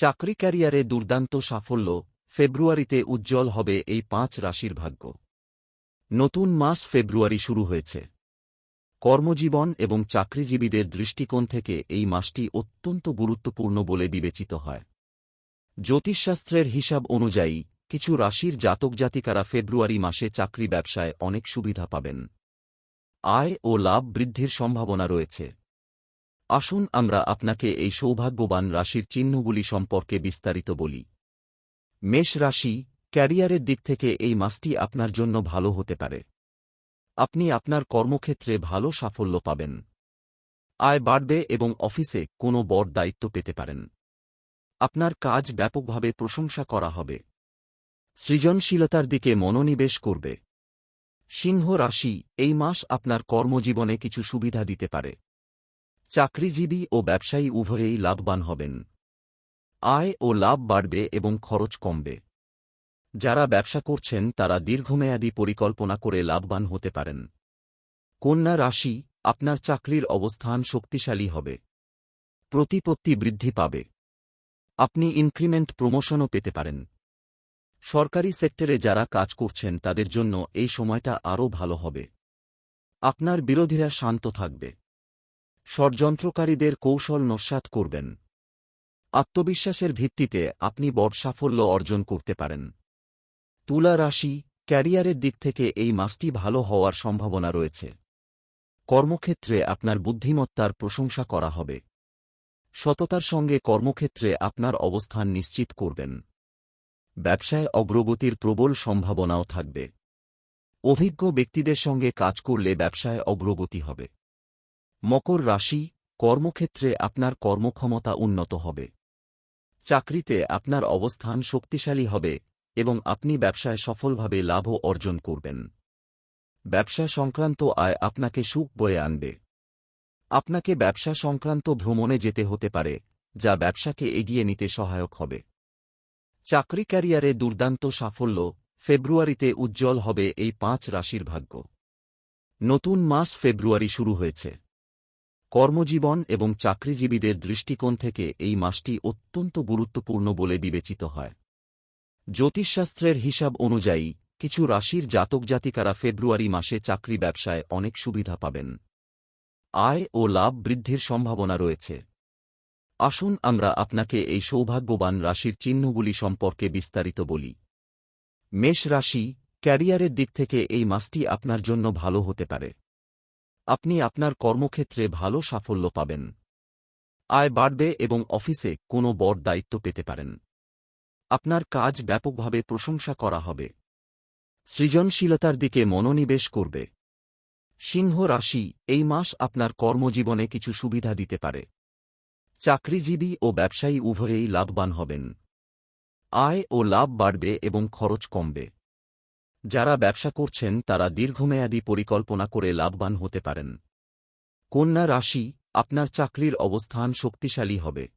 চাকরি ক্যারিয়ারে দুর্দান্ত সাফল্য, ফেব্রুয়ারিতে উজ্জ্বল হবে এই পাঁচ রাশির ভাগ্য। নতুন মাস ফেব্রুয়ারি শুরু হয়েছে। কর্মজীবন এবং চাকরিজীবীদের দৃষ্টিকোণ থেকে এই মাসটি অত্যন্ত গুরুত্বপূর্ণ বলে বিবেচিত হয়। জ্যোতিষশাস্ত্রের হিসাব অনুযায়ী, কিছু রাশির জাতক জাতিকারা ফেব্রুয়ারি মাসে চাকরি ব্যবসায় অনেক সুবিধা পাবেন। আয় ও লাভ বৃদ্ধির সম্ভাবনা রয়েছে। আসুন আমরা আপনাকে এই সৌভাগ্যবান রাশির চিহ্নগুলি সম্পর্কে বিস্তারিত বলি। মেষ রাশি, ক্যারিয়ারের দিক থেকে এই মাসটি আপনার জন্য ভালো হতে পারে। আপনি আপনার কর্মক্ষেত্রে ভালো সাফল্য পাবেন। আয় বাড়বে এবং অফিসে কোনো বড় দায়িত্ব পেতে পারেন। আপনার কাজ ব্যাপকভাবে প্রশংসা করা হবে। সৃজনশীলতার দিকে মনোনিবেশ করবে। সিংহ রাশি, এই মাস আপনার কর্মজীবনে কিছু সুবিধা দিতে পারে। চাকরিজীবী ও ব্যবসায়ী উভয়েই লাভবান হবেন। আয় ও লাভ বাড়বে এবং খরচ কমবে। যারা ব্যবসা করছেন, তারা দীর্ঘমেয়াদী পরিকল্পনা করে লাভবান হতে পারেন। কন্যা রাশি, আপনার চাকরির অবস্থান শক্তিশালী হবে। প্রতিপত্তি বৃদ্ধি পাবে। আপনি ইনক্রিমেন্ট প্রমোশনও পেতে পারেন। সরকারি সেক্টরে যারা কাজ করছেন, তাদের জন্য এই সময়টা আরও ভালো হবে। আপনার বিরোধীরা শান্ত থাকবে। ষড়যন্ত্রকারীদের কৌশল নস্যাৎ করবেন। আত্মবিশ্বাসের ভিত্তিতে আপনি বড় সাফল্য অর্জন করতে পারেন। তুলা রাশি, ক্যারিয়ারের দিক থেকে এই মাসটি ভালো হওয়ার সম্ভাবনা রয়েছে। কর্মক্ষেত্রে আপনার বুদ্ধিমত্তার প্রশংসা করা হবে। সততার সঙ্গে কর্মক্ষেত্রে আপনার অবস্থান নিশ্চিত করবেন। ব্যবসায় অগ্রগতির প্রবল সম্ভাবনাও থাকবে। অভিজ্ঞ ব্যক্তিদের সঙ্গে কাজ করলে ব্যবসায় অগ্রগতি হবে। মকর রাশি, কর্মক্ষেত্রে আপনার কর্মক্ষমতা উন্নত হবে। চাকরিতে আপনার অবস্থান শক্তিশালী হবে এবং আপনি ব্যবসায় সফলভাবে লাভও অর্জন করবেন। ব্যবসা সংক্রান্ত আয় আপনাকে সুখ বয়ে আনবে। আপনাকে ব্যবসা সংক্রান্ত ভ্রমণে যেতে হতে পারে, যা ব্যবসাকে এগিয়ে নিতে সহায়ক হবে। চাকরি ক্যারিয়ারে দুর্দান্ত সাফল্য, ফেব্রুয়ারিতে উজ্জ্বল হবে এই পাঁচ রাশির ভাগ্য। নতুন মাস ফেব্রুয়ারি শুরু হয়েছে। কর্মজীবন এবং চাকরিজীবীদের দৃষ্টিকোণ থেকে এই মাসটি অত্যন্ত গুরুত্বপূর্ণ বলে বিবেচিত হয়। জ্যোতিষশাস্ত্রের হিসাব অনুযায়ী, কিছু রাশির জাতক জাতিকারা ফেব্রুয়ারি মাসে চাকরি ব্যবসায় অনেক সুবিধা পাবেন। আয় ও লাভ বৃদ্ধির সম্ভাবনা রয়েছে। আসুন আমরা আপনাকে এই সৌভাগ্যবান রাশির চিহ্নগুলি সম্পর্কে বিস্তারিত বলি। মেষ রাশি, ক্যারিয়ারের দিক থেকে এই মাসটি আপনার জন্য ভালো হতে পারে। আপনি আপনার কর্মক্ষেত্রে ভালো সাফল্য পাবেন। আয় বাড়বে এবং অফিসে কোনো বড় দায়িত্ব পেতে পারেন। আপনার কাজ ব্যাপকভাবে প্রশংসা করা হবে। সৃজনশীলতার দিকে মনোনিবেশ করবে। সিংহ রাশি এই মাস আপনার কর্মজীবনে কিছু সুবিধা দিতে পারে। চাকরিজীবী ও ব্যবসায়ী উভয়েই লাভবান হবেন। আয় ও লাভ বাড়বে এবং খরচ কমবে। যারা ব্যবসা করছেন, তারা দীর্ঘমেয়াদী পরিকল্পনা করে লাভবান হতে পারেন। কন্যা রাশি, আপনার চাকরির অবস্থান শক্তিশালী হবে।